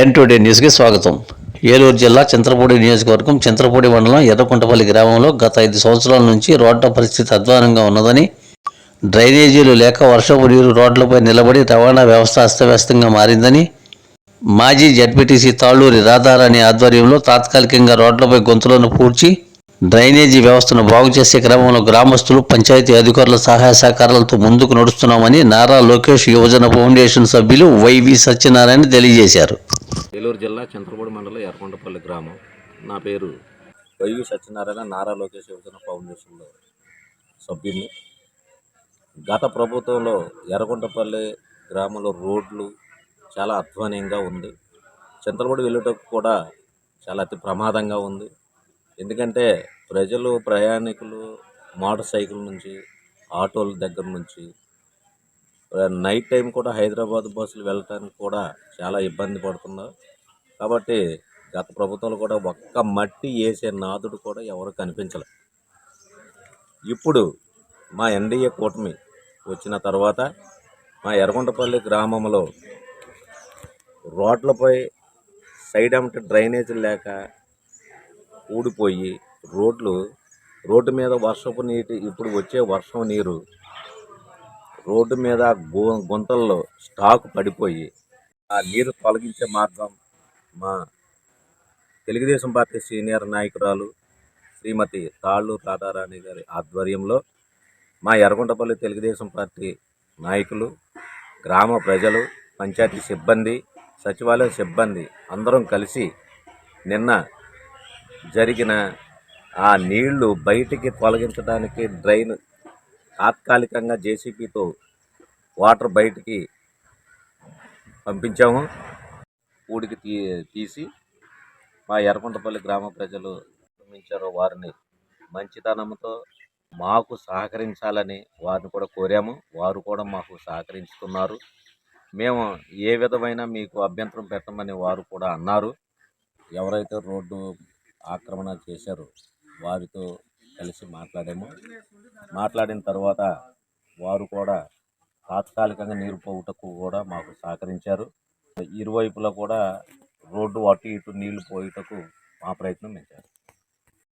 ఎన్ today న్యూస్కి స్వాగతం. ఏలూరు జిల్లా చింతలపూడి నియోజకవర్గం చింతలపూడి మండలం ఎర్రకుంటపల్లి గ్రామంలో గత ఐదు సంవత్సరాల నుంచి రోడ్ల పరిస్థితి అధ్వానంగా ఉన్నదని డ్రైనేజీలు లేక వర్షపు నీరు రోడ్లపై నిలబడి రవాణా వ్యవస్థ అస్తవ్యస్తంగా మారిందని మాజీ జడ్పీటీసీ తాళ్ళూరి రాధారాణి ఆధ్వర్యంలో తాత్కాలికంగా రోడ్లపై గొంతులను పూడ్చి డ్రైనేజీ వ్యవస్థను బాగు చేసే క్రమంలో గ్రామస్తులు పంచాయతీ అధికారుల సహాయ సహకారాలతో ముందుకు నడుస్తున్నామని నారా లోకేష్ యువజన ఫౌండేషన్ సభ్యులు వైవి సత్యనారాయణ తెలియజేశారు. ఏలూరు జిల్లా చింతలపూడి మండలం ఎర్రకొండపల్లి గ్రామం. నా పేరు వైవి సత్యనారాయణ. నారా లోకేష్ యువజన ఫౌండేషన్లో సభ్యుని గత ప్రభుత్వంలో ఎర్రకొండపల్లి గ్రామంలో రోడ్లు చాలా అధ్వానీయంగా ఉంది. చింతలపూడి వెళ్ళేటప్పుడు కూడా చాలా అతి ప్రమాదంగా ఉంది. ఎందుకంటే ప్రజలు ప్రయాణికులు మోటార్ సైకిల్ నుంచి ఆటోల దగ్గర నుంచి నైట్ టైం కూడా హైదరాబాద్ బస్సులు వెళ్ళటానికి కూడా చాలా ఇబ్బంది పడుతున్నారు. కాబట్టి గత ప్రభుత్వంలో కూడా ఒక్క మట్టి వేసే నాదుడు కూడా ఎవరు కనిపించలే. ఇప్పుడు మా ఎన్డీఏ కూటమి వచ్చిన తర్వాత మా ఎర్రగొండపల్లి గ్రామంలో రోడ్లపై సైడ్ అమ్మట డ్రైనేజీలు లేక ఊడిపోయి రోడ్లు రోడ్డు మీద వర్షపు నీటి ఇప్పుడు వచ్చే వర్షం నీరు రోడ్డు మీద గుంతల్లో స్టాక్ పడిపోయి ఆ నీరు తొలగించే మార్గం మా తెలుగుదేశం పార్టీ సీనియర్ నాయకురాలు శ్రీమతి తాళ్ళు రాధారాణి గారి ఆధ్వర్యంలో మా ఎర్రగొండపల్లి తెలుగుదేశం పార్టీ నాయకులు గ్రామ ప్రజలు పంచాయతీ సిబ్బంది సచివాలయ సిబ్బంది అందరం కలిసి నిన్న జరిగిన ఆ నీళ్ళు బయటికి తొలగించడానికి డ్రైన్ తాత్కాలికంగా జేసీబీతో వాటర్ బయటికి పంపించాము. ఊడికి తీ తీసి మా ఎర్రకుంటపల్లి గ్రామ ప్రజలు నిర్మించారో వారిని మంచితనంతో మాకు సహకరించాలని వారిని కూడా కోరాము. వారు కూడా మాకు సహకరించుతున్నారు మేము ఏ విధమైన మీకు అభ్యంతరం పెట్టమని వారు కూడా అన్నారు. ఎవరైతే రోడ్డు ఆక్రమణ చేశారో వారితో కలిసి మాట్లాడాము. మాట్లాడిన తర్వాత వారు కూడా తాత్కాలికంగా నీరు పోవుటకు కూడా మాకు సహకరించారు. ఇరువైపులా కూడా రోడ్డు అటు ఇటు నీళ్ళు పోయేటకు మా ప్రయత్నం మేము చేస్తాం.